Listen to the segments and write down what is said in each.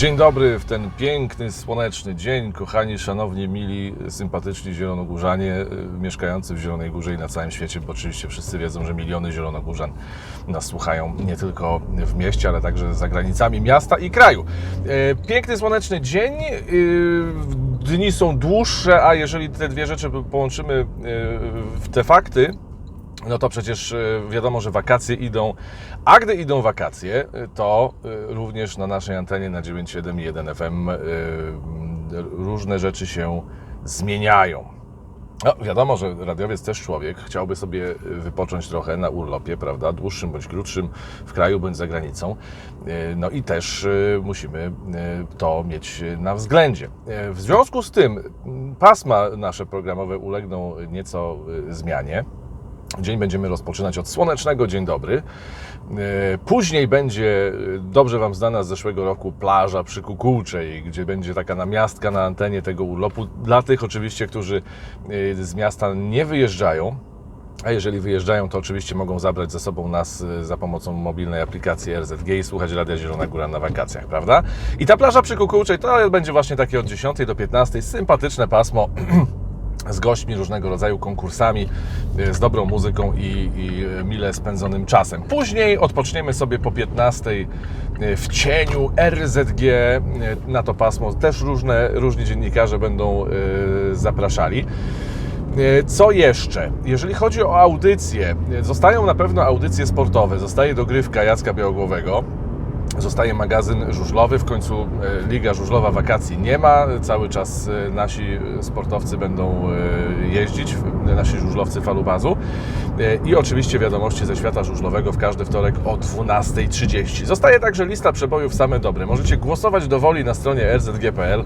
Dzień dobry w ten piękny, słoneczny dzień, kochani, szanowni, mili, sympatyczni zielonogórzanie y, mieszkający w Zielonej Górze i na całym świecie, bo oczywiście wszyscy wiedzą, że miliony zielonogórzan nas słuchają nie tylko w mieście, ale także za granicami miasta i kraju. E, Piękny, słoneczny dzień, y, dni są dłuższe, a jeżeli te dwie rzeczy połączymy y, w te fakty, no to przecież e, wiadomo, że wakacje idą, a gdy idą wakacje, e, to e, również na naszej antenie na 971 FM różne rzeczy się zmieniają. No, wiadomo, że radiowiec też człowiek, chciałby sobie wypocząć trochę na urlopie, prawda, dłuższym bądź krótszym, w kraju bądź za granicą. No i też musimy to mieć na względzie. W związku z tym pasma nasze programowe ulegną nieco zmianie. Dzień będziemy rozpoczynać od słonecznego dzień dobry. E, Później będzie e, dobrze Wam znana z zeszłego roku plaża przy Kukułczej, gdzie będzie taka namiastka na antenie tego urlopu. Dla tych oczywiście, którzy e, z miasta nie wyjeżdżają, a jeżeli wyjeżdżają, to oczywiście mogą zabrać ze sobą nas za pomocą mobilnej aplikacji RZG i słuchać Radia Zielona Góra na wakacjach, prawda? I ta plaża przy Kukułczej to będzie właśnie takie od 10 do 15, sympatyczne pasmo z gośćmi różnego rodzaju konkursami, e, z dobrą muzyką i, i e, mile spędzonym czasem. Później odpoczniemy sobie po 15 e, w cieniu RZG na to pasmo. Też różne, różni dziennikarze będą zapraszali. Co jeszcze? Jeżeli chodzi o audycje, zostają na pewno audycje sportowe. Zostaje dogrywka Jacka Białogłowego. Zostaje magazyn żużlowy, w końcu e, Liga Żużlowa wakacji nie ma. Cały czas e, nasi sportowcy będą e, jeździć, nasi żużlowcy falubazu. I oczywiście wiadomości ze świata żużlowego w każdy wtorek o 12.30. Zostaje także lista przebojów same dobre. Możecie głosować do woli na stronie rzg.pl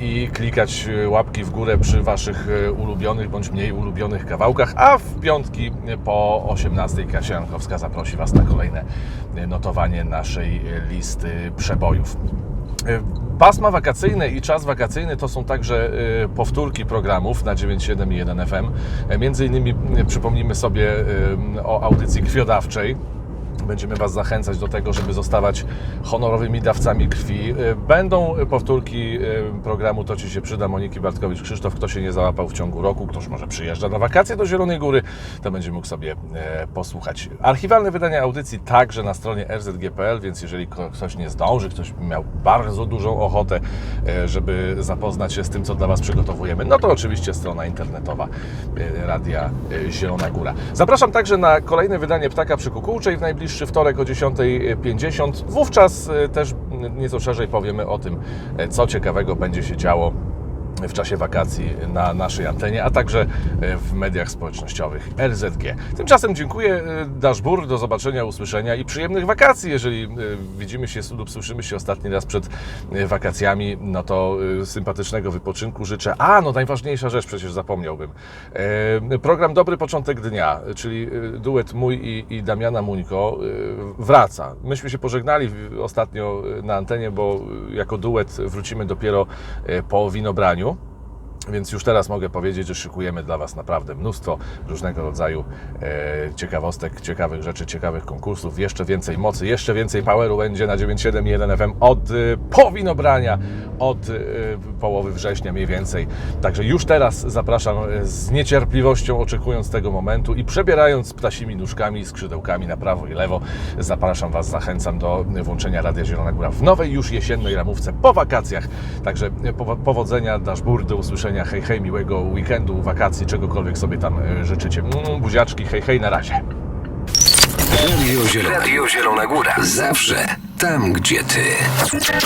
i klikać łapki w górę przy Waszych ulubionych bądź mniej ulubionych kawałkach, a w piątki po 18.00 Kasia Jankowska zaprosi Was na kolejne notowanie naszej listy przebojów. E, Pasma wakacyjne i czas wakacyjny to są także e, powtórki programów na 9.7 i 1 FM. E, Między innymi przypomnimy sobie o audycji krwiodawczej. Będziemy Was zachęcać do tego, żeby zostawać honorowymi dawcami krwi. E, Będą powtórki e, programu To Ci się przyda Moniki Bartkowicz Krzysztof. Kto się nie załapał w ciągu roku, ktoś może przyjeżdża na wakacje do Zielonej Góry, to będzie mógł sobie e, posłuchać. Archiwalne wydania audycji także na stronie rzg.pl, więc jeżeli ktoś nie zdąży, ktoś miał bardzo dużą ochotę, e, żeby zapoznać się z tym, co dla Was przygotowujemy, no to oczywiście strona internetowa e, Radia Zielona Góra. Zapraszam także na kolejne wydanie Ptaka przy Kukułczej w najbliższy wtorek o 10.50. Wówczas e, też nieco szerzej powiemy o tym, e, co ciekawego będzie się działo w czasie wakacji na naszej antenie, a także e, w mediach społecznościowych RZG. Tymczasem dziękuję e, Dashbur, do zobaczenia, usłyszenia i przyjemnych wakacji. Jeżeli e, widzimy się lub słyszymy się ostatni raz przed wakacjami, no to sympatycznego wypoczynku życzę. A, no najważniejsza rzecz, przecież zapomniałbym. Program Dobry Początek Dnia, czyli duet mój i, i Damiana Muńko wraca. Myśmy się pożegnali ostatnio na antenie, bo jako duet wrócimy dopiero po winobraniu. Więc już teraz mogę powiedzieć, że szykujemy dla Was naprawdę mnóstwo różnego rodzaju e, ciekawostek, ciekawych rzeczy, ciekawych konkursów. Jeszcze więcej mocy, jeszcze więcej poweru będzie na 97 i 1 FM od e, po winobrania, od e, połowy września mniej więcej. Także już teraz zapraszam e, z niecierpliwością, oczekując tego momentu i przebierając ptasimi nóżkami i skrzydełkami na prawo i lewo. Zapraszam Was, zachęcam do włączenia Radia Zielona Góra w nowej już jesiennej ramówce po wakacjach. Także powo- powodzenia, dashboard, do Hej, hej, miłego weekendu, wakacji, czegokolwiek sobie tam e, życzycie. Mm, Buziaczki, hej, hej, na razie. Radio Zielona Góra. Zawsze tam, gdzie ty.